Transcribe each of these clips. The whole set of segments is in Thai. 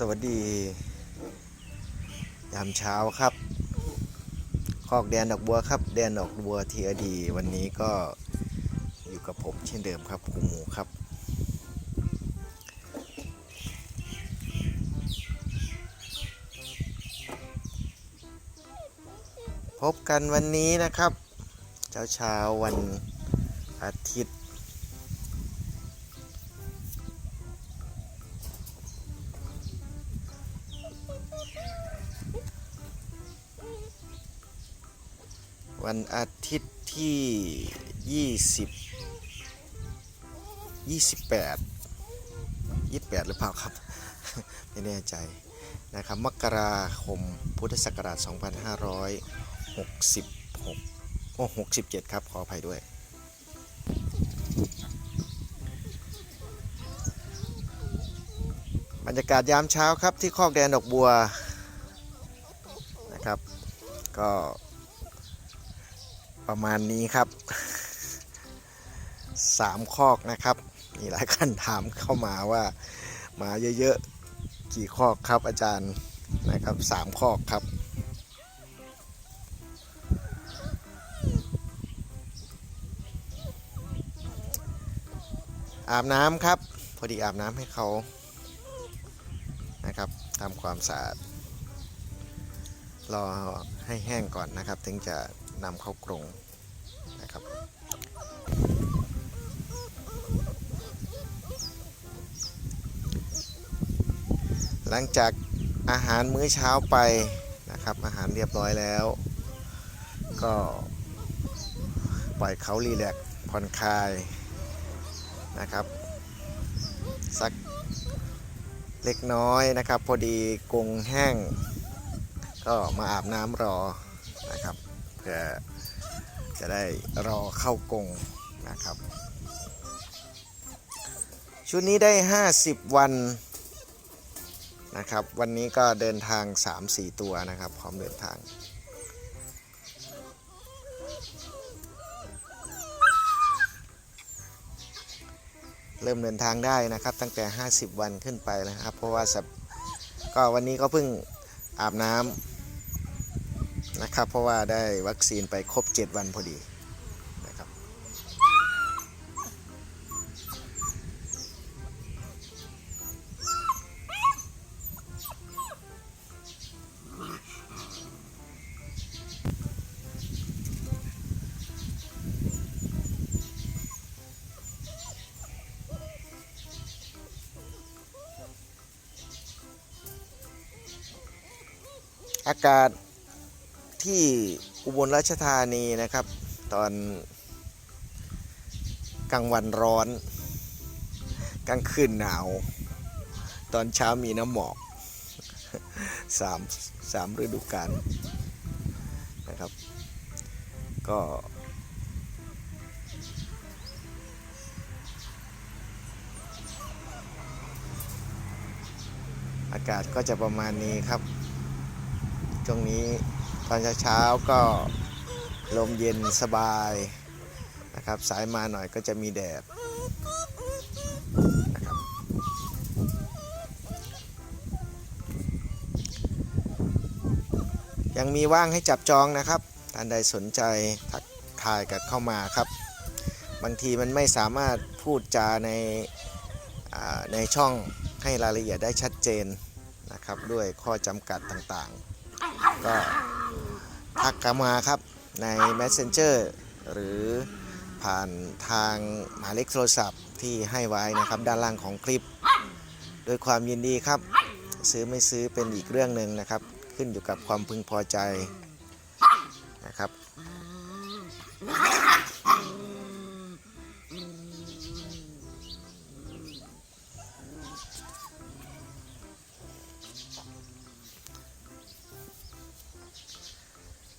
สวัสดี ยามเช้าครับ คอกแดนดอกบัวครับ แดนดอกบัวทีอดี วันนี้ก็อยู่กับผมเช่นเดิมครับครูหมูครับ พบกันวันนี้นะครับ เช้าเช้าวันอาทิตย์ วันอาทิตย์ที่ 20 28 28 หรือเปล่าครับ ไม่แน่ใจนะครับมกราคมพุทธศักราช 2566โอ้67 ครับ ขออภัยด้วยบรรยากาศยามเช้าครับที่คอกแดนดอกบัวนะครับ ก็ ประมาณนี้ครับสามคอกนะครับมีหลายคันถามเข้ามาว่ามาเยอะๆกี่คอกครับอาจารย์นะครับสามคอกครับอาบน้ำครับ พอดีอาบน้ำให้เขานะครับทำความสะอาดรอให้แห้งก่อนนะครับ ถึงจะ นำเข้ากรงนะครับ หลังจากอาหารมื้อเช้าไปนะครับ อาหารเรียบร้อยแล้ว ก็ปล่อยเขารีแลกผ่อนคลายนะครับ สักเล็กน้อยนะครับ พอดีกรงแห้ง ก็มาอาบน้ำรอนะครับ พื่อจะได้รอเข้ากรงนะครับ ชุดนี้ได้ 50 วันนะครับ วันนี้ก็เดินทาง 3-4 ตัวนะครับ พร้อมเดินทางเริ่มเดินทางได้นะครับตั้งแต่ 50 วันขึ้นไปนะครับ เพราะว่าก็วันนี้ก็เพิ่งอาบน้ำ นะครับ เพราะว่าได้วัคซีนไปครบ 7 วันพอดีนะครับอากาศ ที่อุบลราชธานีนะครับ ตอนกลางวันร้อน กลางคืนหนาว ตอนเช้ามีน้ำหมอกสามสามฤดูกาลนะครับ ก็อากาศก็จะประมาณนี้ครับช่วงนี้ ตอนเช้าๆก็ลมเย็นสบายนะครับสายมาหน่อยก็จะมีแดดนะครับยังมีว่างให้จับจองนะครับท่านใดสนใจทักทายกันเข้ามาครับ บางทีมันไม่สามารถพูดจาในในช่องให้รายละเอียดได้ชัดเจนนะครับด้วยข้อจำกัดต่างๆ ก็ ทักกันมาครับใน Messenger หรือผ่านทางหมายเลขโทรศัพท์ที่ให้ไว้นะครับด้านล่างของคลิปโดยความยินดีครับ ซื้อไม่ซื้อเป็นอีกเรื่องหนึ่งนะครับ ขึ้นอยู่กับความพึงพอใจ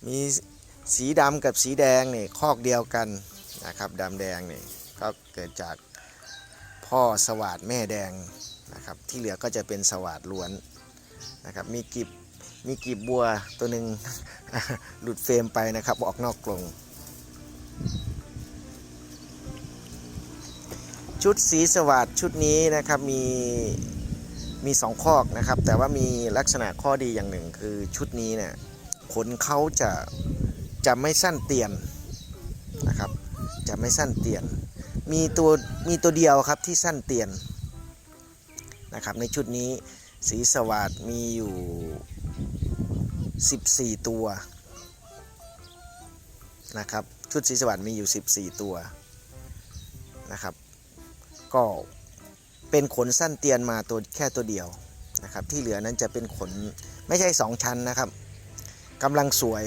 มีสีดำกับสีแดงนี่คอกเดียวกันนะครับดำแดงนี่ก็เกิดจากพ่อสวาดแม่แดงนะครับที่เหลือก็จะเป็นสวาดล้วนนะครับมีกีบมีกีบบัวตัวหนึ่งหลุดเฟรมไปนะครับออกนอกกรงชุดสีสวัสดชุดนี้นะครับมีมีมีสองคอกนะครับ แต่ว่ามีลักษณะข้อดีอย่างหนึ่งคือชุดนี้เนี่ย ขนเขาจะจะไม่สั้นเตียนนะครับ จะไม่สั้นเตียน มีตัวมีตัวเดียวครับที่สั้นเตียนนะครับ ในชุดนี้สีสวัสดมีอยู่ 14 ตัวนะครับชุดสีสวัสดมีอยู่ 14 ตัวนะครับ ก็เป็นขนสั้นเตียนมาตัวแค่ตัวเดียวนะครับ ที่เหลือนั้นจะเป็นขนไม่ใช่ 2 ชั้นนะครับ กำลังสวย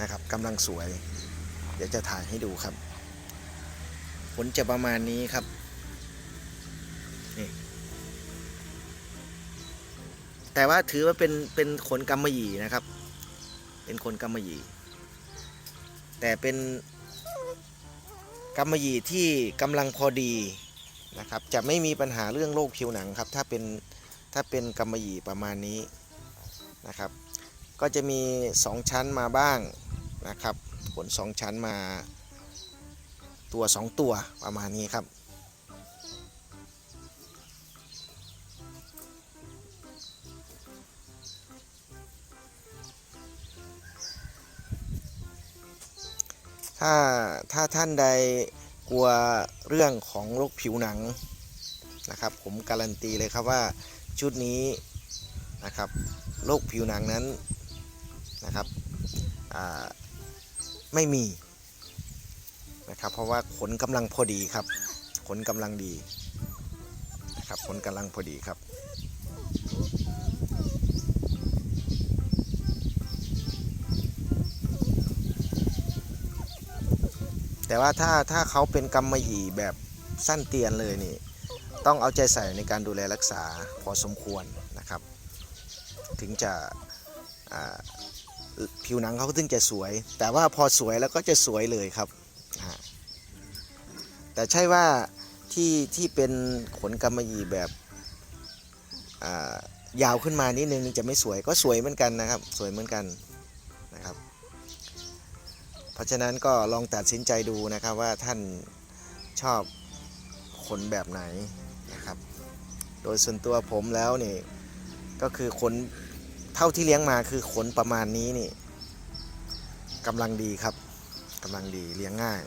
นะครับกำลังสวย เดี๋ยวจะถ่ายให้ดูครับขนจะประมาณนี้ครับนี่แต่ว่าถือว่าเป็นเป็นขนกำมะหยี่นะครับ เป็นขนกำมะหยี่ แต่เป็นกำมะหยี่ที่กำลังพอดีนะครับ จะไม่มีปัญหาเรื่องโรคผิวหนังครับ ถ้าเป็นถ้าเป็นกำมะหยี่ประมาณนี้นะครับ ก็จะมี 2 ชั้นมาบ้างนะครับขน2 ชั้นมาตัว 2 ตัวประมาณนี้ครับ ถ้าถ้าท่านใดกลัวเรื่องของโรคผิวหนังนะครับ ผมการันตีเลยครับว่าชุดนี้นะครับโรคผิวหนังนั้น นะครับไม่มีนะครับ เพราะว่าขนกำลังพอดีครับ ขนกำลังดีนะครับขนกำลังพอดีครับแต่ว่าถ้าถ้าเขาเป็นกำมะหยี่แบบสั้นเตียนเลยนี่ ต้องเอาใจใส่ในการดูแลรักษาพอสมควรนะครับ ถึงจะ ผิวหนังเขาถึงจะสวย แต่ว่าพอสวยแล้วก็จะสวยเลยครับ แต่ใช่ว่าที่ที่เป็นขนกำมะหยี่แบบยาวขึ้นมานิดนึงจะไม่สวยก็สวยเหมือนกันนะครับ สวยเหมือนกันนะครับ เพราะฉะนั้นก็ลองตัดสินใจดูนะครับว่าท่านชอบขนแบบไหนนะครับ โดยส่วนตัวผมแล้วนี่ก็คือขน เท่าที่เลี้ยงมาคือขนประมาณนี้นี่กำลังดีครับกำลังดีเลี้ยงง่าย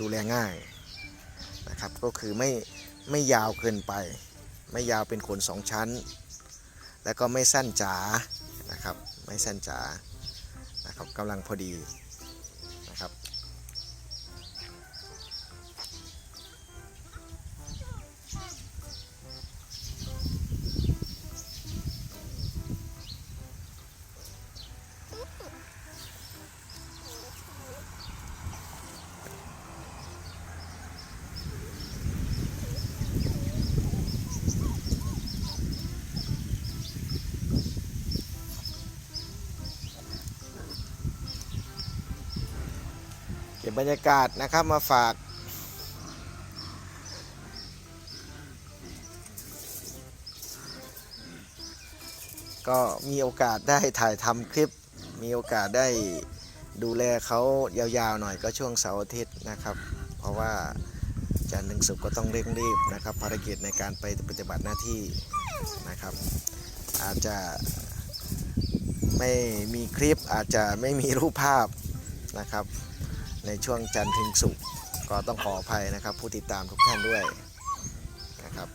ดูแลง่ายนะครับ ก็คือไม่ไม่ยาวเกินไป ไม่ยาวเป็นขนสองชั้น แล้วก็ไม่สั้นจ๋านะครับ ไม่สั้นจ๋านะครับกำลังพอดี ก็บบรรยากาศนะครับมาฝาก ก็มีโอกาสได้ถ่ายทำคลิป มีโอกาสได้ดูแลเขายาวๆหน่อยก็ช่วงเสาร์อาทิตย์นะครับ เพราะว่าจันทร์ถึงศุกร์ก็ต้องเร่งรีบนะครับภารกิจในการไปปฏิบัติหน้าที่นะครับ อาจจะไม่มีคลิปอาจจะไม่มีรูปภาพนะครับ ในช่วงจันทร์ถึงศุกร์ก็ต้องขออภัยนะครับ ผู้ติดตามทุกท่านด้วยนะครับ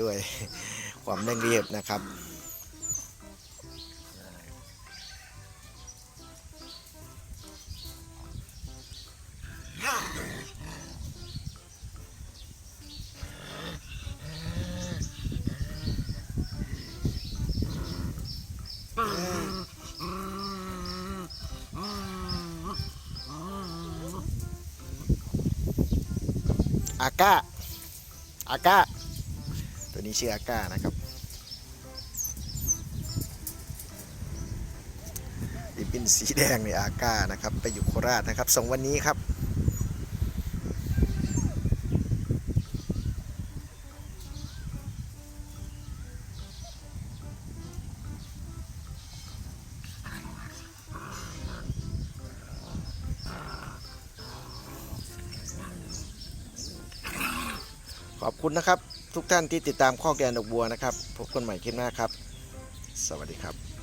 ด้วยความเร่งรีบนะครับ อาก้าอาก้าตัวนี้ชื่ออาก้านะครับดิบินสีแดงในอาก้านะครับ ไปอยู่โคราชนะครับส่งวันนี้ครับ คุณนะครับ ทุกท่านที่ติดตามข้อแกนดอกบัวนะครับ พบกันใหม่คลิปหน้าครับ สวัสดีครับ